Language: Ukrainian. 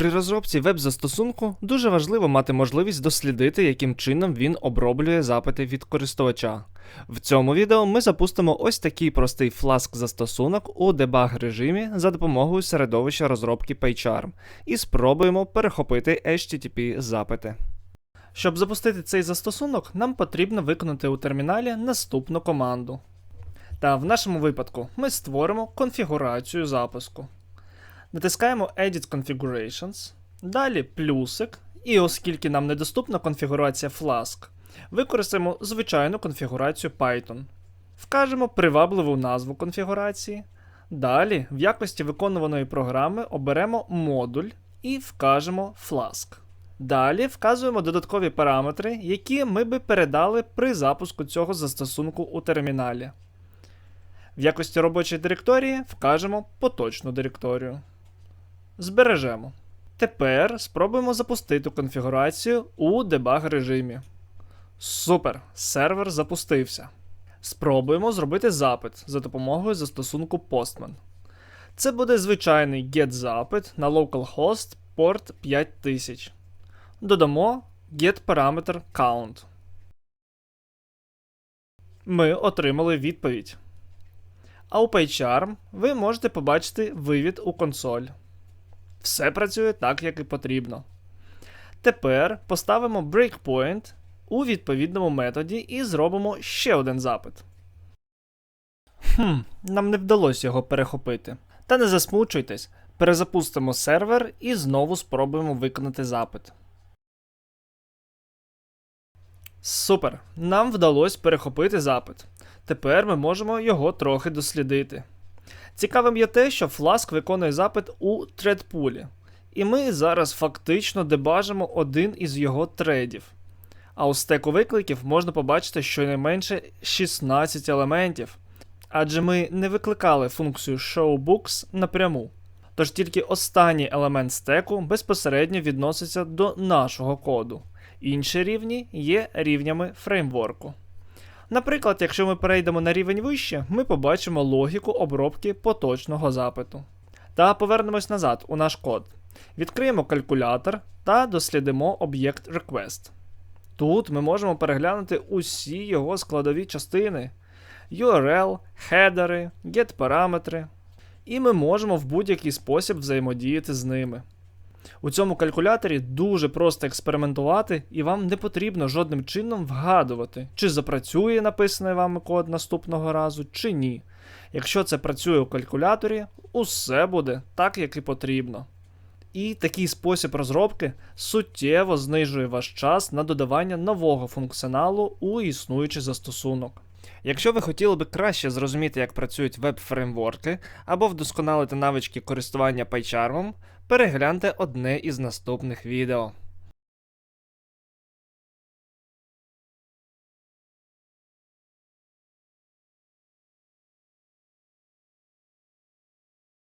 При розробці веб-застосунку дуже важливо мати можливість дослідити, яким чином він оброблює запити від користувача. В цьому відео ми запустимо ось такий простий Flask застосунок у дебаг режимі за допомогою середовища розробки PyCharm і спробуємо перехопити HTTP запити. Щоб запустити цей застосунок, нам потрібно виконати у терміналі наступну команду. Та в нашому випадку ми створимо конфігурацію запуску. Натискаємо Edit Configurations, далі плюсик, і оскільки нам недоступна конфігурація Flask, використаємо звичайну конфігурацію Python. Вкажемо привабливу назву конфігурації. Далі, в якості виконуваної програми оберемо модуль і вкажемо Flask. Далі вказуємо додаткові параметри, які ми би передали при запуску цього застосунку у терміналі. В якості робочої директорії вкажемо поточну директорію. Збережемо. Тепер спробуємо запустити конфігурацію у дебаг режимі. Супер! Сервер запустився. Спробуємо зробити запит за допомогою застосунку Postman. Це буде звичайний GET-запит на localhost порт 5000. Додамо get-параметр count. Ми отримали відповідь. А у PyCharm ви можете побачити вивід у консоль. Все працює так, як і потрібно. Тепер поставимо breakpoint у відповідному методі і зробимо ще один запит. Хм, нам не вдалося його перехопити. Та не засмучуйтесь, перезапустимо сервер і знову спробуємо виконати запит. Супер! Нам вдалося перехопити запит. Тепер ми можемо його трохи дослідити. Цікавим є те, що Flask виконує запит у тредпулі, і ми зараз фактично дебажимо один із його тредів. А у стеку викликів можна побачити щонайменше 16 елементів, адже ми не викликали функцію showBooks напряму. Тож тільки останній елемент стеку безпосередньо відноситься до нашого коду. Інші рівні є рівнями фреймворку. Наприклад, якщо ми перейдемо на рівень вище, ми побачимо логіку обробки поточного запиту. Та повернемось назад у наш код. Відкриємо калькулятор та дослідимо об'єкт request. Тут ми можемо переглянути усі його складові частини: URL, хедери, get-параметри. І ми можемо в будь-який спосіб взаємодіяти з ними. У цьому калькуляторі дуже просто експериментувати, і вам не потрібно жодним чином вгадувати, чи запрацює написаний вами код наступного разу, чи ні. Якщо це працює у калькуляторі, усе буде так, як і потрібно. І такий спосіб розробки суттєво знижує ваш час на додавання нового функціоналу у існуючий застосунок. Якщо ви хотіли би краще зрозуміти, як працюють веб-фреймворки, або вдосконалити навички користування PyCharm, перегляньте одне із наступних відео.